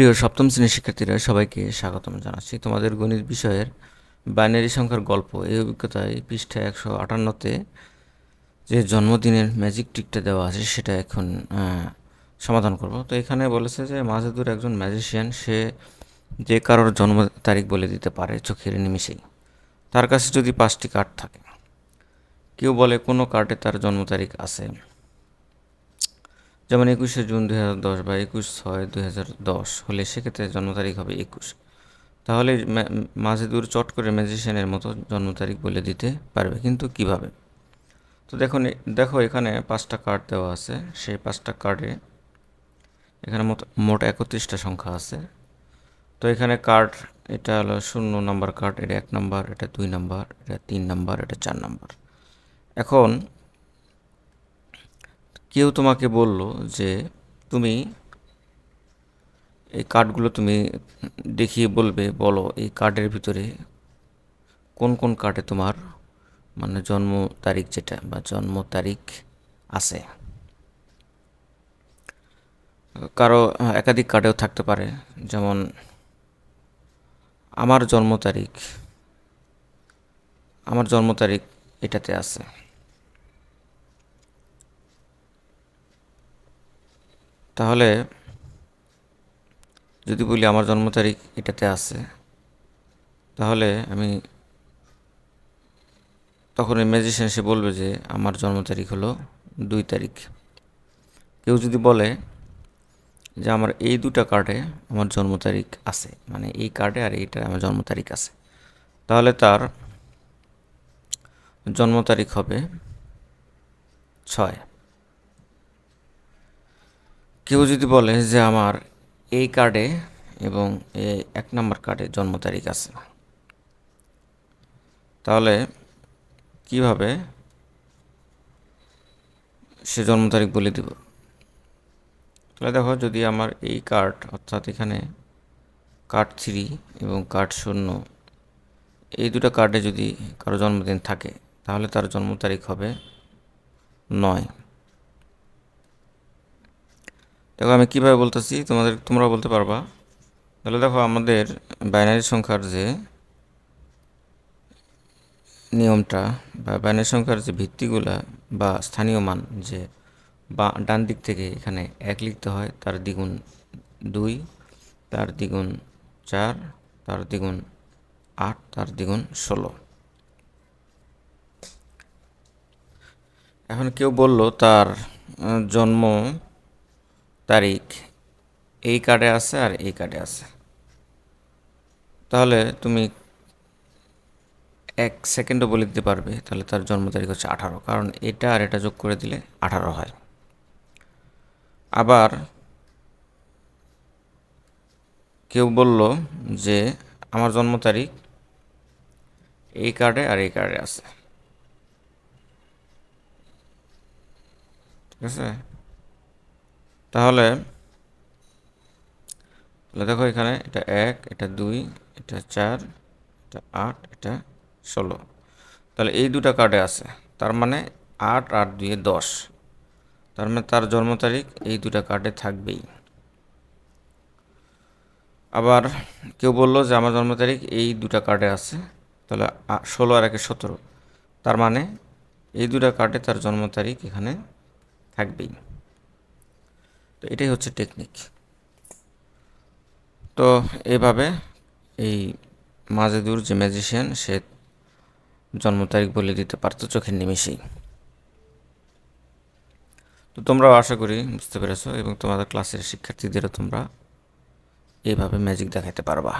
প্রিয় সপ্তম শ্রেণির শিক্ষার্থীরা, সবাইকে স্বাগতম জানাচ্ছি। তোমাদের গণিত বিষয়ের বাইনারি সংখ্যার গল্প। এই অভিজ্ঞতায় পৃষ্ঠা একশো আটান্নতে যে জন্মদিনের ম্যাজিক ট্রিকটা দেওয়া আছে, সেটা এখন সমাধান করব। তো এখানে বলেছে যে, মাজেদুর একজন ম্যাজিশিয়ান সে যে কারোর জন্ম তারিখ বলে দিতে পারে চোখের নিমিষেই। তার কাছে যদি পাঁচটি কার্ড থাকে, কেউ বলে কোনো কার্ডে তার জন্ম তারিখ আছে। যেমন একুশে জুন দুই হাজার দশ বা একুশ ছয় দুই হাজার দশ হলে সেক্ষেত্রে জন্ম তারিখ হবে একুশ। তাহলে মা- মাজেদুর চট করে ম্যাজিশিয়ানের মতো জন্ম তারিখ বলে দিতে পারবে, কিন্তু কীভাবে? তো দেখো দেখো এখানে পাঁচটা কার্ড দেওয়া আছে। সেই পাঁচটা কার্ডে এখানে মোট মোট একত্রিশটা সংখ্যা আছে। তো এখানে কার্ড এটা হলো শূন্য নাম্বার কার্ড এটা এক নাম্বার এটা দুই নাম্বার এটা তিন নাম্বার এটা চার নাম্বার এখন কেউ তোমাকে বলল যে তুমি এই কার্ডগুলো তুমি দেখিয়ে বলবে, বলো এই কার্ডের ভিতরে কোন কোন কার্ডে তোমার মানে জন্ম তারিখ যেটা বা জন্ম তারিখ আছে? কারও একাধিক কার্ডেও থাকতে পারে, যেমন আমার জন্ম তারিখ, আমার জন্ম তারিখ এটাতে আছে। তাহলে যদি বলি আমার জন্ম তারিখ এটাতে আছে, তাহলে আমি তখন এই ম্যাজিশিয়ান এসে বলবে যে আমার জন্ম তারিখ হলো দুই তারিখ। কেউ যদি বলে যে আমার এই দুটা কার্ডে আমার জন্ম তারিখ আছে মানে এই কার্ডে আর এইটা আমার জন্ম তারিখ আছে, তাহলে তার জন্ম তারিখ হবে ছয়। কেউ যদি বলে যে আমার এই কার্ডে এবং এই এক নম্বর কার্ডে জন্ম তারিখ আছে, তাহলে কীভাবে সে জন্ম তারিখ বলে দিব? তাহলে দেখো, যদি আমার এই কার্ড, অর্থাৎ এখানে কার্ড থ্রি এবং কার্ড শূন্য, এই দুটো কার্ডে যদি কারও জন্মদিন থাকে, তাহলে তার জন্ম তারিখ হবে নয়। দেখো, আমি কীভাবে বলতেছি? তোমাদের তোমরা বলতে পারবা। তাহলে দেখো, আমাদের বাইনারি সংখ্যার যে নিয়মটা বা বাইনারি সংখ্যার যে ভিত্তিগুলা বা স্থানীয় মান যে বা ডান দিক থেকে এখানে এক লিখতে হয়, তার দ্বিগুণ দুই, তার দ্বিগুণ চার, তার দ্বিগুণ আট, তার দ্বিগুণ ষোলো। এখন কেউ বলল তার জন্ম তারিখ, এই কার্ডে আছে আর এই কার্ডে আছে। তাহলে তুমি এক সেকেন্ডও বলে দিতে পারবে, তাহলে তার জন্ম তারিখ হচ্ছে আঠারো, কারণ এটা আর এটা যোগ করে দিলে আঠারো হয়। আবার কেউ বলল যে আমার জন্ম তারিখ এই কার্ডে আর এই কার্ডে আছে। ঠিক আছে? তাহলে দেখো এখানে এটা এক, এটা দুই, এটা চার, এটা আট, এটা ষোলো। তাহলে এই দুটা কার্ডে আছে। তার মানে আট আট দুয়ে দশ। তার মানে তার জন্ম তারিখ এই দুটা কার্ডে থাকবেই। আবার কেউ বলল যে আমার জন্ম তারিখ এই দুটা কার্ডে আছে। তাহলে ষোলো আর একে সতেরো। তার মানে এই দুটা কার্ডে তার জন্ম তারিখ এখানে থাকবেই। তো এটাই হচ্ছে টেকনিক তো এইভাবে এই মাজেদুর যে ম্যাজিশিয়ান সে জন্ম তারিখ বলে দিতে পারতো চোখের নিমেষেই। তো তোমরাও আশা করি বুঝতে পেরেছ এবং তোমাদের ক্লাসের শিক্ষার্থীদেরও তোমরা এইভাবে ম্যাজিক দেখাতে পারবা।